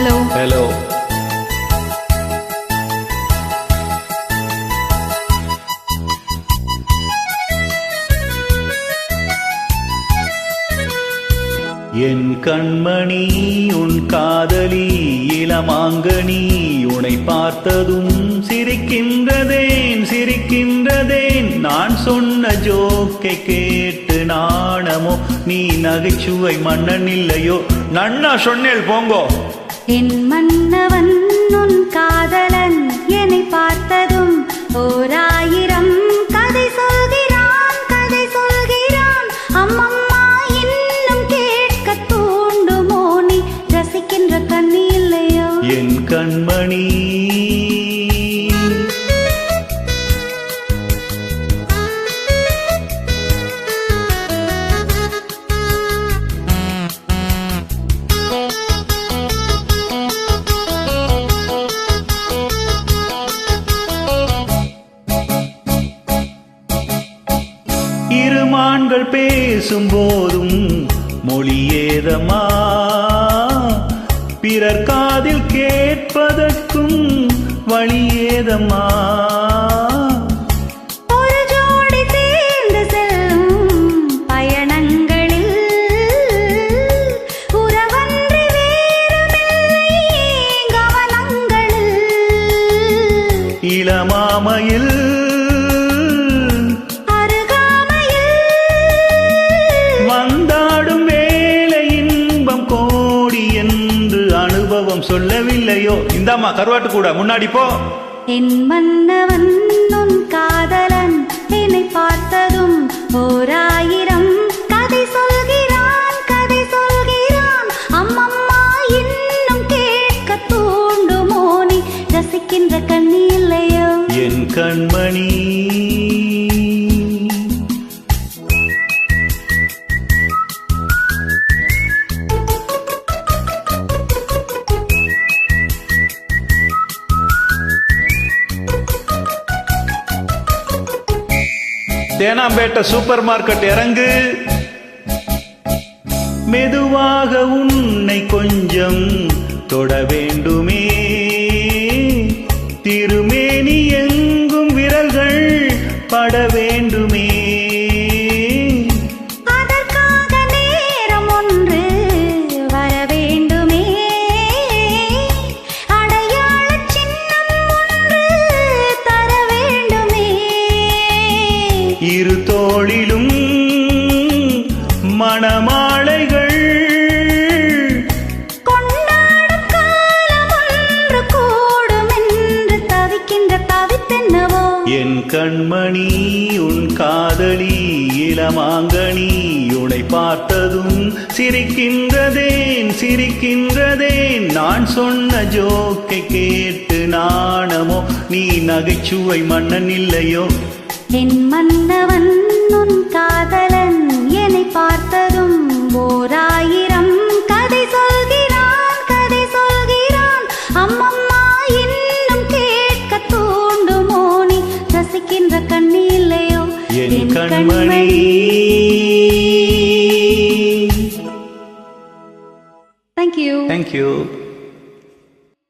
Hello hello என் கண்மணி உன் காதலி இளமாங்கனி உன்னை பார்த்ததும் சிரிக்கின்றதேன் சிரிக்கின்றதேன். நான் சொன்ன ஜோக்கை கேட்டு நாணமோ நீ நகைச்சுவை மன்னன் இல்லையோ? நன்னா சொன்னேள் போங்கோ. என் மன்னவன் உன் காதலன் என்னை பார்த்ததும் ஓர் ஆயிரம் கதை சொல்கிறான் கதை சொல்கிறான். அம்மம்மா இன்னும் கேட்க தூண்டுமோ? நீ ரசிக்கின்ற கண்ணி இல்லையோ? என் கண்மணி இருமான்கள் பேசும் போதும் மொழியேதமா பிறர் காதில் கேட்பதற்கும் வழியேதம்மா ஒரு அனுபவம் சொல்லவில்லையோ. இந்தாம்மா கருவாட்டு கூட முன்னாடி போ. என் மன்னவன் உன் காதலன் என்னை தேனாம்பேட்டை சூப்பர் மார்க்கெட் இறங்கு. மெதுவாக உன்னை கொஞ்சம் தொட வேண்டும். கண்மணி உன் காதலி இளமாங்கனி உனை பார்த்ததும் சிரிக்கின்றதேன் சிரிக்கின்றதேன். நான் சொன்ன ஜோக்கை கேட்டு நாணமோ நீ நகைச்சுவை மன்னன் இல்லையோ? என் மன்னவன் உன் காதலன் என்னை பார்த்த Thank you.